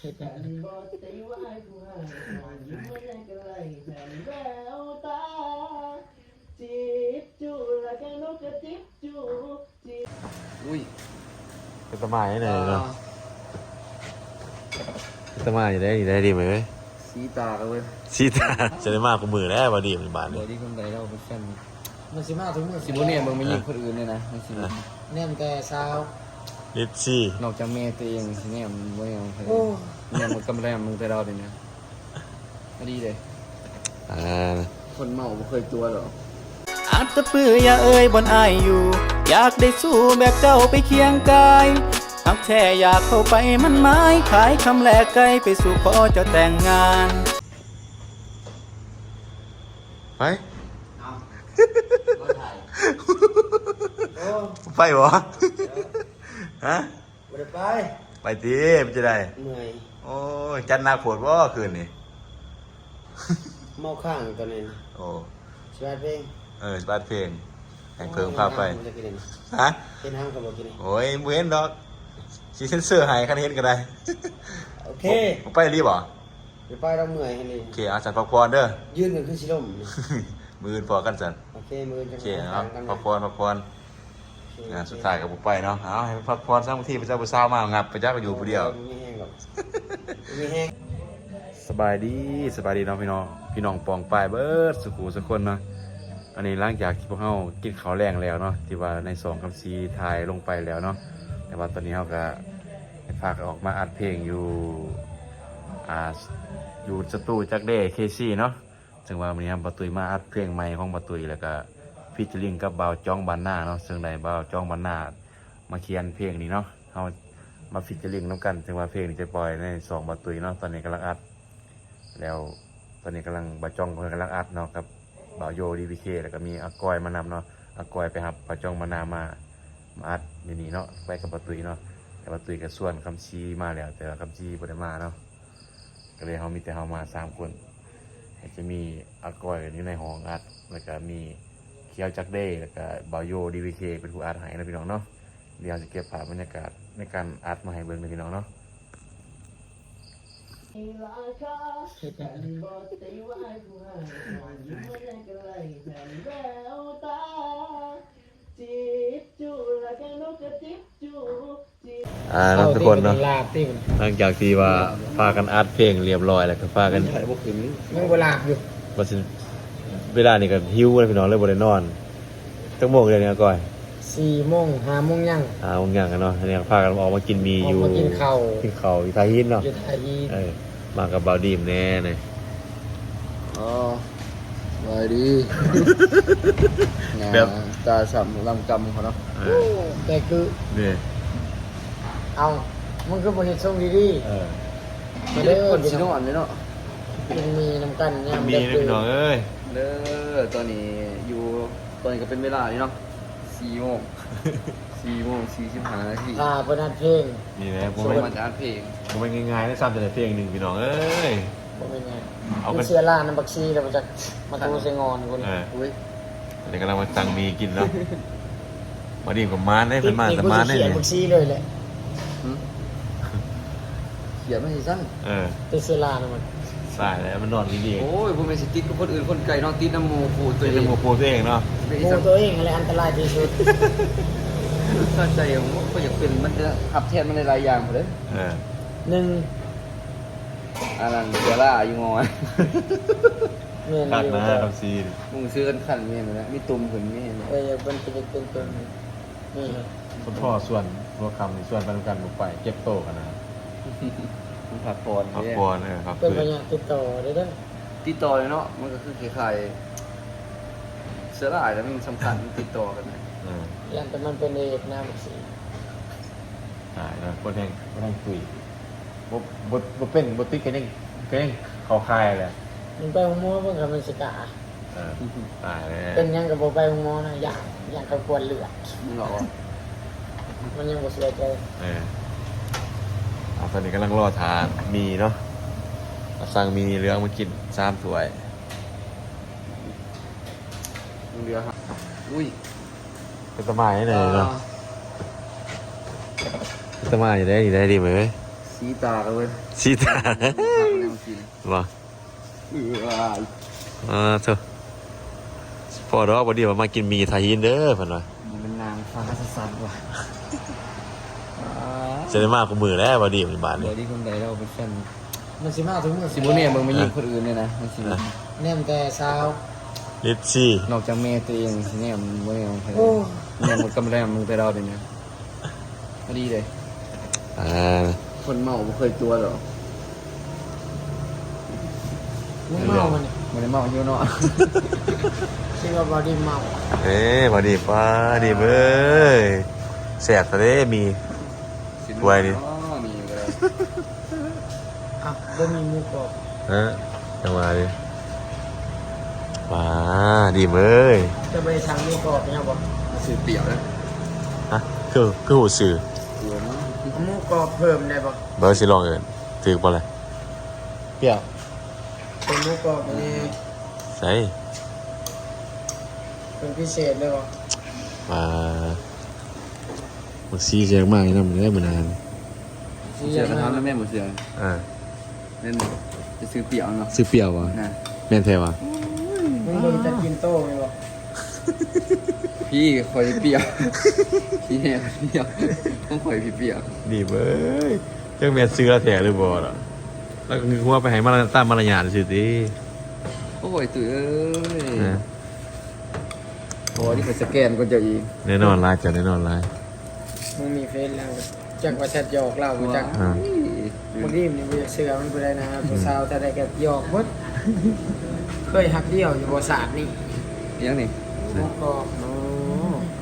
เฮ็ดจังได๋อุ้ยเป็นตะมายไหนเนาะเป็นตะมาอยู่ได้อยู่ได้ดีไหมเว้ยสีตากันเว้ยซีตาจะได้มากกว่ามือแล้วบอดีมันบานเดี๋นี่ยวที่คนใดเราเป็นแฟนมันสิมาถึงมือสิบ่เนี่ยมึงไม่ยิงคนอื่นเลยนะมันสิแน่นแต่เช้า ลิซซี่นอกจากแม่ตัวเองสิเนี่ยมันบ่ยังใครโอ้ เนี่ยมันกำแรมมึงแต่เราเดี๋ยวนี้ก็ดีเลย อ่า คนเมาบ่เคยตัวหรอกอัตตปืออย่าเอ่ยบนอายอยู่ อยากได้สู้แบบเจ้าไปเคียงกายหักแท้อยากเข้าไปมันไม้ขายคำแลกไกลไปสู่ขอเจ้าแต่งงาน ไปเอาบ่ถ่ายโอ้ไปบ่ ฮะบ่ได้ไป ไปตีมันจะได้เมื่อย โอ้ยจันนาโผดว่าคืนนี่เมาข้างตอนนี้โอ้สวัสดีเออบ้านเพลงแห่งเพลิงพาไปจะกินฮะกินห้ามกับบ่กินโอ้ยมือเห็นดอกชีเซนเซอร์ใหายคันเห็นก็ได้โอเคผมไปรีบเหรอเดี๋ยวไปเราเมื่อยให้นี่โอเคอาสันพักผ่อนเด้อยืนกันขึ้นสิลมมืออื่นพอกันสันโอเคมือจะโอเคเนาะพักผ่อนพักผ่อน งานสุดท้ายกับผมไปเนาะเอาให้พักผ่อนสร้างที่พระเจ้าพระเจ้ามางับพระเจ้าก็อยู่ผู้เดียวมีแห้งหรอกมีแห้งสบายดีสบายดีเนาะพี่น้องพี่น้องปองปลายเบิร์ดสุขูสุกคนเนาะอันนี้หลังจากที่พวกเรากินข้าวแรงแล้วเนาะที่ว่าในสองคำซีถ่ายลงไปแล้วเนาะแต่ว่าตอนนี้เราก็ฝากออกมาอัดเพลงอยู่อ่าอยู่สตูจักเด้เคซี่เนาะซึ่งว่าวันนี้ครับปาตุยมาอัดเพลงใหม่ของปาตุยแล้วก็ ฟิชเชอริงกับบ่าวจ้องบานหน้าเนาะซึ่งได้บ่าวจ้องบานหน้ามาเขียนเพลงนี้เนาะเรามาฟิชเชอริงน้ำกันซึ่งว่าเพลงนี้จะปล่อยในสองปาตุยเนาะตอนนี้กำลังอัด แล้วตอนนี้กำลังบาจ้องกำลังอัดเนาะกับบ่าวโยดีพีเคแล้วก็มีอากอยมานำเนาะอากอยไปครับบาจ้องมานามามาอัดอยู่นี่เนาะไปกับปะตุยเนาะแต่ปะตุยกับส่วนคำชี้มาแล้ว แต่ว่าคำชี้บ่ได้มาเนาะก็เลยเขามีแต่เขามาสามคนจจะมีอากอยอยู่ในห้องอัดแล้วก็มี เคียวจักเด้แล้วก็บ่าวโยดีพีเคเป็นผู้อัดให้นะพี่น้องเนาะเดี๋ยวจะเก็บภาพบรรยากาศในการอัดมาให้เบิ่งนะพี่น้องเนาะเฮ็ดจังได๋อ่าเนาะทุกคนเนาะลาบติมันหลังจากที่ว่าพากันอัดเพลงเรียบร้อยแล้วก็พากันถ่ายบ่ขึ้นยังบ่ลาบอยู่ว่าสิ เวลานี่ก็หิวเลยพี่น้องเลยบ่ได้นอนจังโมงเดียวนี้ก่อย4โมง5โมงยังอ่าบางอย่างกันเนาะอันนี้พากันออกมากินมีออกอยู่มากินข้าวกินข้าวอยู่ทาหินเนาะอยู่ไทยเออมากับบาวดีมแน่เลยอ๋อสบายดีงาตาสัมลำกำเขาเนาะเอโอ้อแต่คือนี่เอามันก็บ่เฮ็ดทรงดีเออๆไม่มาได้เด้อคนสินอนเลยเนาะมันมีน้ำกันยามมีเด็กนะพี่น้องเอ้ย เด้อตอนนี้อยู่ตอนนี้ก็เป็นเวลานี่เนาะสี่โมง สี่โมงสี่สิบห้านาทีอ่าเพิ่นอัดเพลงนี่นะผมช่วไม่งมันจะอัดเพลงผมไม่ง่ายๆได้ซ้ำแต่ในเพลงหนึ่งพี่น้องเอ้ย บ่เป็นไงเอามักันนเสียล่าน้ำบักซีแล้วมันจะมาตูใส่งอนคนเอออุ้ยอันนี้กำลังมาตังมีกินเนาะบาวดีมกับมานได้เป็นมานแต่มานได้เขียนเนี่ยบักซีเลยแหละหึเขียนไม่ใช่สั้นเออแต่เสียล่านะมัน สายแล้วมันนอนดีๆโอ้ยผมเป็นสติ๊กกับคนอื่นคนไกลเนอนตีน้ำหมูปูตัวเป็นเองโมโปตัวเองเนาะเป็นงูสังตัวเองอะไรอันตรายที่สุดเข้าใจผมว่าก็อยากเป็นมันจะขับแทนมันในหลายอย่างหมดเลยเออหนึ่งอันนั้นเสียล่าอยู่งอยเมียนตักอยู่นะแต่คำซีนมึงซื้อกันขันเมียนนะมีตุ่มขึ้นมีเห็นไหมเออเป็นเป็นเป็นเป็นนี่คุณพ่อส่วนรัวคำในส่วนบรรกันบุกไปเก็บโตกันนะ มันผัดพรพักเนี่ยบอลเออครับเป็นคือพยานติดต่อได้เด้อติดต่อเลยเนาะมันก็คือคล้ายๆเสือลายแล้วมันสำคัญมันติดต่อกันนะเออยันแต่มันเป็นเอกน้ำบักซีหายนะคนแห่งคนแห่งตุยบบบบบบเป็นบติดกันยังกันยังเขาคายแหละมันไปหงมอเพิ่งกับมันสกาเออตายแล้วเป็นยังกับโบไปหงมอนะอยากอยากเขาควรเลือดมึงบอกว่ามันยังบ่เสียใจเออเอา ตอนนี้กำลังรอทานมีเนาะเอาสั่งมีเรื่องมากินสามถ้วยมึงเดียวครับอุ้ยเป็นตะไมายไหนเนาะเป็นตะไมายอยู่ได้อยู่ได้ดีไหมเว้ยสสีตากันเว้ยสีตาหักแนวกินบ่เอออ่าเถอะพอดอกบ่ดีว่ามากินหมีทาหินเด้อเพิ่นว่า มันเป็นนางฟ้าสั่นๆว่ะ จะได้มากกว่มือแล้วบ่ดีมันบาดเดี๋นี้ยวที่คนใดเราเป็นแฟนมันสิมาถึงมือสิบุเนี่ยมึงมายิงคนอื่นเนี่ยนะมันสิแนมแต่เช้า ลิซซี่นอกจากแม่ตัวเองสิเนี่ยมึงไม่เอาใครโอ้ เนี่ยมันกำลังมึงไปเราเดี๋ยวนี้พอดีเลย อ่าคนเมาไม่เคยตัวหรอกมึงเมามันนี่ไม่ได้เมาอยู่เนาะคิดว่าบอดี้เมาเอ้บ่ดีป้าดีเบ้ยแสบซะเด้มี ไว้ดิ อ๋อมีก็ได้อะบ่มีหมูกรอบฮะจังหวะดิป้าดีเบ้ยจะไปทางหมูกรอบเนี่ยบ่ซื้อเปี่ยวนะฮะคือคือหูสื่อตัวเนาะเอาหมูกรอบเพิ่มได้บ่เบอร์สิลองเอิ้นถือบ่ล่ะเปรี้ยวเป็นหมูกรอบนี่ใส่เป็นพิเศษเลยบ่ป้า บักซีแจกมากนำเด้อมื้อนานเสือกระทำแล้วแม่หมดเสืออ่าเล่นจะซื้อเปี่ยวเนาะซื้อเปรี้ยววะนะแม่นแท้วะมึงเบิ่งจะกินโต้ไหมบ่พี่คอยเปี่ยวพี่เนี่ยเปี่ยวต้องคอยพี่เปี่ยวดีเบ้ยจังแม่นซื้อแล้วแท้หรือบ่ล่ะแล้วก็คือว่าไปให้มาตามมารยาทซื่อติโอ้ยตื่นเอ้ยนะโอ้ยนี่เป็นสแกนก็จะอีกแน่นอนหลายจ้ะแน่นอนหลาย มึงมีเฟซแล้วจักว่าแชทหยอกเราบ่จักอ่า บางทีมันบ่อยากเชื่อมันบ่ได้นะครับผู้สาวแต่ได้ก็หยอกหมดเคยหักเดียวอยู่บ่ศาสตร์นี่ยังนี่หมูกรอบโอ้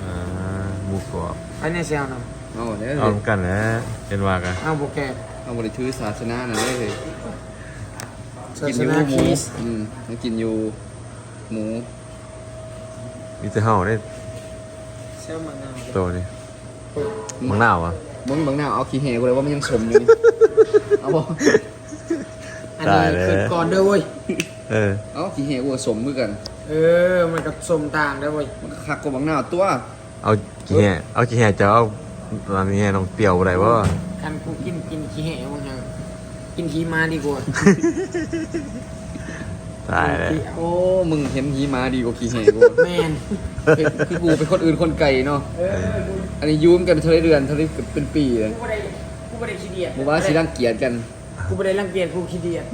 อ่าหมูกรอบอันนี้แซวนํเอาเด้เอาอกันแหล้วเป็นว่ากันเอาบ่แก่เอาบริถือศาสนาน่ะเลยศากินสอยู่นาหคมูริสต์อืมมันกินอยู่หมูมีแต่เฮาได้เซลมะนาวโตนี่ มังนาวอะมึงบางหน้าเอาขี้เหกูเลยว่ามันยังสมอยู่นี่ เอาบ่อันนี้คือก่อนเด้อเว้ย เออ เอาขี้เหกูก็สมมือกัน เออ มันกับสมต่างเด้อเว้ยมันก็คักกว่าบางหน้าตัว เอากี่แห่เอากี่แห่จะเอาตอนนี้น้องเปรียวอะไรบ่คันกูกินกินขี้แห่มึงยังกินขี้มาดีกว่า ตายแล้วโอ้ มึงเห็นขี้ม้าดีกว่าขี้เหกูแมนเป็นคือกูเป็นคนอื่นคนไก่เนาะเออกูอันนี้ยุ่มกันเท่าไรเดือนเท่าไรเป็นปีเลยกูบ่ได้กูบ่ได้ขี้เดียดหมู่บ้านสิรังเกียจกัน กูบ่ได้รังเกียจกูขี้เดียด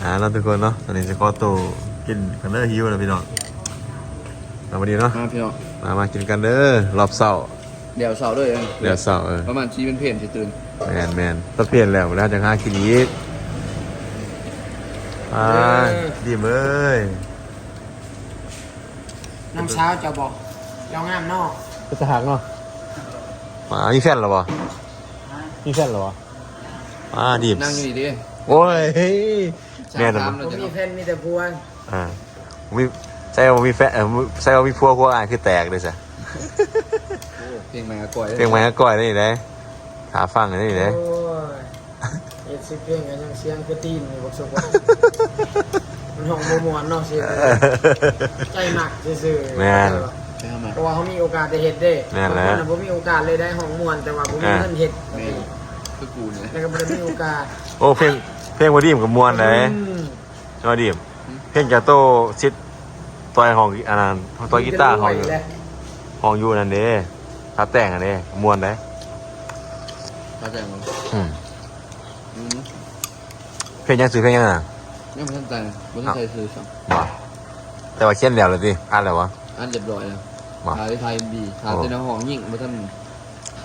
อ่าเนาะทุกคนเนาะ ตอนนี้จะขอตัวกินกันเด้อหิวแล้วพี่น้องเรามาดีเนาะ มาพี่น้อง มามากินกันเด้อ รอบเช้าเดี๋ยวเสาร์ด้วยเดี๋ยวเช้าเออประมาณชีเป็นเพนสิตื่นแมนแมนตัดเปลี่ยนแล้วแล้วจะหากินอีก อ่าดีเอ้ยน้ำเช้าจะบอกเจ้างามเนอกก็จะหักเนาะมามีแฟนเหรอวะมีแฟนเหรอวะอ่าดีนั่งอยู่ดีดิโอ้ยแม่นสาอะมมันผมมีแฟนมีแต่ผัวอ่าผมมีใช่ว่ามีแฟนเออใช่ว่ามีพัวพัวอ่านคือแตกเลยจ้ะโอ้เพลงใหม่ก็ก่อยเพลงไม้ก็ก้อยได้เลยหาฟังได้เลย โอ้ยเอ็ดสิเพลงกันยังเสียงกระตีนอยู่บอกสุกว่ามันห้องบ่ม่วนเนาะสิใจหนักซื่อๆแม่นไปทำไมเพราะว่าเขามีโอกาสได้เฮ็ดเด้แม่นแล้วบางคนน่ะบ่มีโอกาสเลยได้ห้องม่วนแต่ว่าบ่มีอ่าเงินเฮ็ดแม่คือกูเนี่ยแล้วก็บ่ได้มีโอกาสโอ้เพลงเพลงวอดีมกับมวนเลยอืมใช่ไหมดีมเพลงจากโตซิดต่อยของอันนั้นต่อยกีตาร์ของอยู่แล้วของอยู่นั่นเด้ถ้าแต่งอันเด้มวนเลยเข้าใจมั้ยอืมอืม เพลงยังซื้อเพลงยังน่ะยังไม่ทันใจไม่ทันใจซื้อสองบ่แต่ว่าเขียนแล้วเลยดิอ่านแล้ววะอันเรียบร้อยแล้วมาถ่ายไทยดีถ่ายแต่ในห้องยิ่งบ่ทัน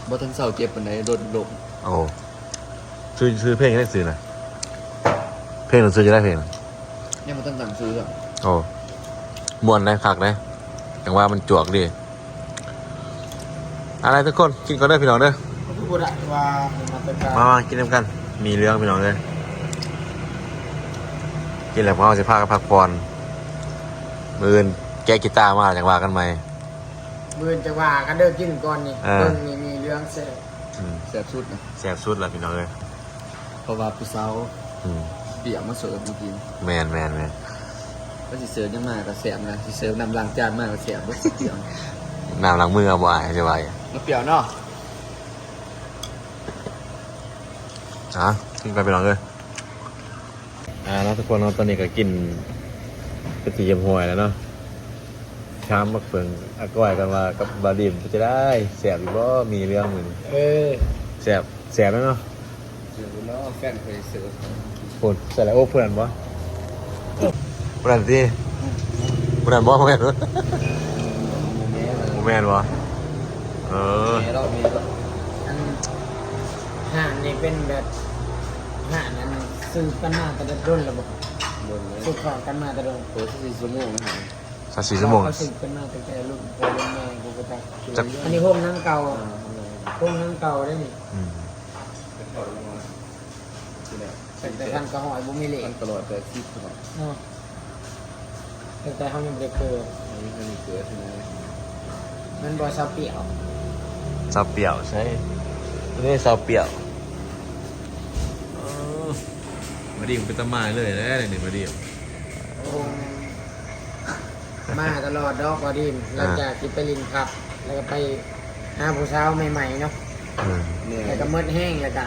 บ่ทันเศร้าเจ็บปานใดโดนหลบโอ้ซื้อซื้อเพลงได้ซื้อน่ะเพลงหรือซื้อจะได้เพลงน่ะยังบ่ทันสั่งซื้ออะโอ้มวนได้คักเลยอย่างว่ามันจวกดิอะไรทุกคนกินก่อนเด้อพี่น้องเด้อพูดอะว่ามาตรการมามากินน้ำกัน มีเรื่องพี่น้องเลย กินแล้วพวกเราจะพากันพักผ่อนมือนแก้กีตาร์มาจากว่ากันไหมมือจะว่ากันเด้อกินก่อนนี่อ่าเบิ่งนี่มีเรื่องเสพอืมแซ่บสุดนะแซ่บสุดละพี่น้องเลยเพราะว่าผู้สาวอืมเปียกมาเสิร์ฟเมื่อกี้แมนแมนแมนก็สิเสิร์ฟยังมากก็แซ่บนะสิเสิร์ฟนำล้างจานมากก็แซ่บบ่เปียกน้ำล้างมือเอาไว้จะไว้มาเปียกเนาะ อะกินไปไปลองเลย อ่าแล้วทุกคนเนาะตอนนี้ก็กินเป็นสีเยี่ยมหวยแล้วเนาะช้ามมักเฟิงอาก้อยกันว่ากับบาดิมจะได้แสบอีกบ่มีเรื่องเหมือนเออแสบแสบแล้วเนาะเดี๋ยวเนาะแฟนเคยเสิร์ฟพูดใส่แล้วโอ้เพื่อนบ่เพื่อนที่เพื่อนบ่เพื่อนโมเมนต์โมแมนบ่เออเมเรามีก็อันห่านนี่เป็นแบบห่านอัน ซื้อกันมาแต่ละด้นระบบบนเลยซื้อของกันมาแต่ละด้นเปิดสี่ชั่วโมงนะฮะสักสี่ชั่วโมงเขาซื้อกันมาตั้งแต่รุ่นพ่อรุ่นแม่กูก็ได้จักอันนี้ห้องนั่งเก่าห้องนั่งเก่าได้นี่อืมแต่ท่านก็หอยบุ้มีเหล็กตลอดแต่ที่ตลอดแต่แต่เขายังไม่ได้เกิดอันนี้มันเกิดใช่ไหมมันบอซาเปียวซาเปียวใช่นี่ซาเปียว มาดิมเป็นตะมายเลยนะหนึ่งมาดิมคงมาตลอดดอกบอดีมหลังจากที่ไปลินครับ แล้วก็ไปหาผู้สาวใหม่ๆเนาะเนี่ยแล้วก็เมิดแห้งแล้วก็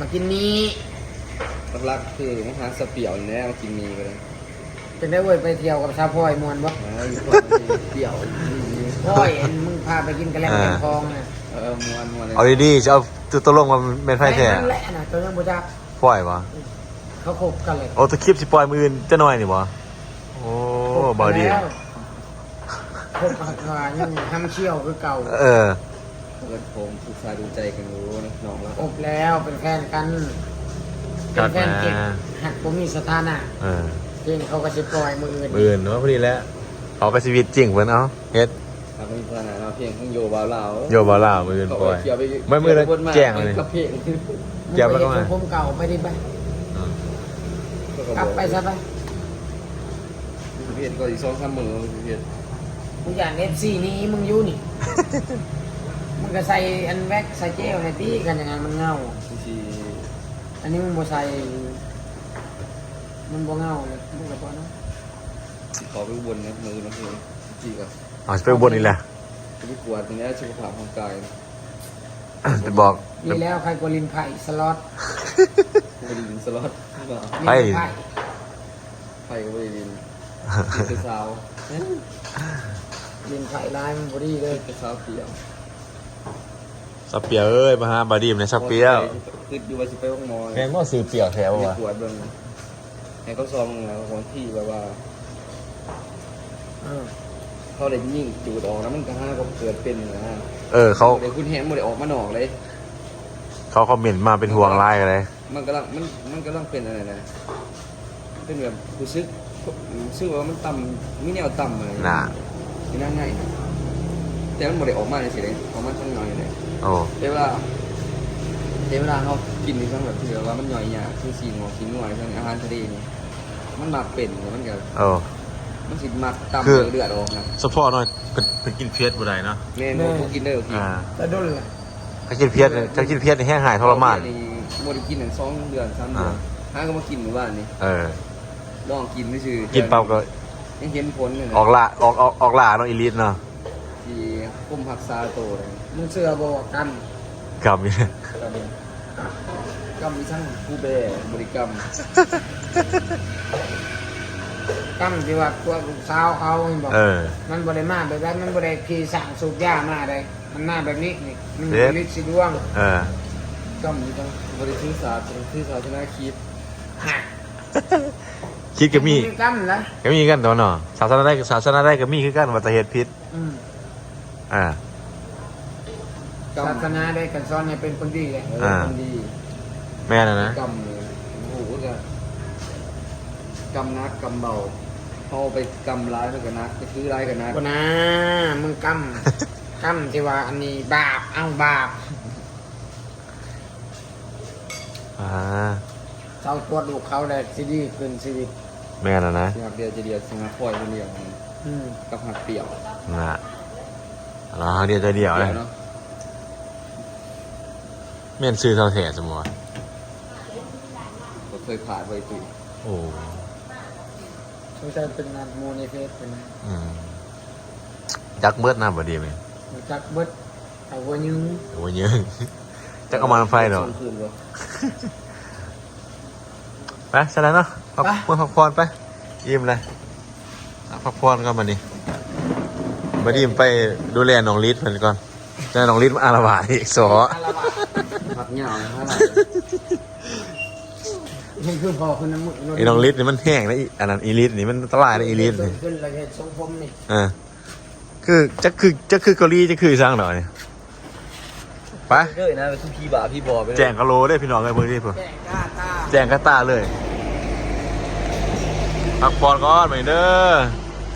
มากินนี้หลักๆคือมหาสเปียวเนี่ยมากินมีกันเลยเป็นได้เว้ยไปเที่ยวกับชาวพลอยมวนบ่นะอยู่คนเปี่ยวพลอยเห็นมึงพาไปกินกระแลมเป็นคลองน่ะเออมวนมวนเลยเอาดีๆจะเอาตัวตกลงมาเป็นไฟแท้นั่นแหละน่ะตัวยังบ่จักปล่อยวะ เขาคบกันเลยโอ้ตัวคลิปสิปล่อยมืออื่นจะหน่อยนี่วะโอ้บอดีแล้วคบกันมายังทำเชี่ยวคือเก่าเออเกิดผมศึกษาดูใจกันรู้นะน้องแล้วอบแล้วเป็นแฟนกันเป็กันดแฟนมาเก็บหักบ่มีสถานะเออเก่งเขาก็สิปล่อยมืออื่นมืออื่นเนาะพอดีแล้วเอาไปชีวิตจริงเพิ่นเอาเฮ็ดทำเป็นพนาเราเพียงข้างโยบาวลาวโยบาล่ามืออื่นปล่อยเกี่ยวไปไม่มือนั้นแจ้งเลยกับเพลงเก็บแล้วก็มึงมาไปเห็นผมเก่าไปดิไป กลับไปซะไปเพลงก็อีกสองสามมือเพลงมึงอยากเอฟซีนี้มึงอยู่นี่ มึงก็ใส่อันแว็กใส่เจลในตีกันอย่างไงมันเงาที่ชีอันนี้มึงบ่ใส่ มันบ่เงาเลยมึงก็บ่เนาะขอไปบนนะมือนะเพลงที่กับเอาไปบนนี่แหละจะไปกวดตรงนี้สุขภาพของกายไปบอกนี่แล้วใครกลัวลินไผ่สล็อต กูไปดินสล็อตไปลินไผ่ไฟก็ไปดินเป็นสาวลินไผ่ลายมันบ่ดีเลยเป็นสาวเปียวสับเปียวเอ้ยมาหาบาดีมในสับเปียวคือดูว่าจะไปห้องมอแม่งว่าซื้อเปียวแถวไปวะกวดเบิ่งให้เขาซองแล้วคนที่แบบว่าเออเขาได้ยิ่งจูดออกแล้วมันก็ห้าก็เกิดเป็นนะเออเขาเดี๋ยวคุณแฮมหมดออกมาหนอกเลย เขาคอมเมนต์มาเป็นห่วงไล่กันเลย มันกำลังมันมันกำลังเป็นอะไรนะเป็นแบบรู้สึกรู้สึกว่ามันต่ำมีแนวต่ำเลยน่ะนี่น่าง่ายนะแต่มันหมดออกมาเลยสิเลยออกมาทั้งหน่อยเลยโอ้แต่เวลาแต่เวลาเขากินในทั้งแบบที่แบบว่ามันย่อยยากคือสีงอสีนวลทั้งอาหารทะเลนี่มันมักเป็นแล้วมันก็โอ้มันสิมักต่ำคือเลือดออกนะสปอร์ตหน่อยเป็นเป็นกินเพียสบุได้เนาะแม่นบ่กูกินได้โอเคอ่าแต่ดนล่ะถ้ากินเพียสเนี่ยถ้ากินเพียสนี่แห้งหายทรมาน โมได้กินหนึ่งสองเดือนสามเดือนอ่าห้าก็มากินหมู่บ้านนี่เออ ลองกินไม่ชื่อกินเปล่าก็ยังเห็นผลเลยนะออกละออกออกออกล่าเนาะอีลิทเนาะที่คุ้มผักซาโตเลยมึงเสือบ่กันกับนี่กรรมมีทั้งผู้แบริบริกรรมกันที่ว่าตัวลูกสาวเขาเห็นบอกเออ มันบริมาแบบนั้นมันบริขี่สั่งสูบยามาได้มันหน้าแบบนี้นี่มันเด็ดลิสิดวงเออ ก็มีต้องบริทือศาสตร์ทือศาสตร์ชนะคิดหักคิดก็มีกันนะก็มีกันตัวเนาะศาสนาได้ศาสนาได้ก็มีคือกันว่าจะเหตุพิษอืมอ่ากรรมศาสนาได้กันสอนให้เป็นคนดีเลยเอออ่าคนดีแม่นะนะกรรมเลยโอ้โหจะกรรมนักกรรมเบาพอไปกรรมร้ายเท่ากับนักไปคือร้ายกับนักกูนะมึงกำ กำที่ว่าอันนี้บาปเอ้าบาป อ่าเจ้าตัวลูกเขาได้สิดีขึ้นชีวิตแม่นะนะอยากเดียวจะเดียวสงาปล่อยคนเดียวอืมกับหักเปี่ยวน่ะเราเดียวใจเดียวเลยเนาะแม่นซื้อเท่าแถสมมติก็เคยผ่านไปตุยโอ้สงสัยเป็นงานโมในเฟสเป็นไงอืมจักเบิดหน้าบดีไหมรู้จักเบิดเอาวัวยึงโอ้ยเยอะจะเอามาไฟเนาะคืนบ่ ไปฉะนั้นเนาะพักเมื่อพักผ่อนไปยิ้มเลยอะพักผ่อนก็มาดิมาดิมไปดูแลน้องลิศเพิ่นก่อนเจอน้องลิศมาอาละวาดอีกสอผักเหงาเท่าไหร่นี่คือพอคนน้ำมือไอ้น้องลิศนี่มันแห้งนะอีอันนั้นอีลิศนี่มันตลายนะอีลิศนี่ขึ้นแล้วก็ทรงผมนี่อ่าคือจะคือจะคือเกาหลีจะคือสร้างหน่อยนี่ ไปเด้ยนะไปทุกพี่บ่าพี่บอไปเลยแจงกะโลได้พี่น้องเลยเพื่อนที่เพื่อแจ้งก้าตาแจงกะตาเลยพักผ่อนก่อนไปเด้อ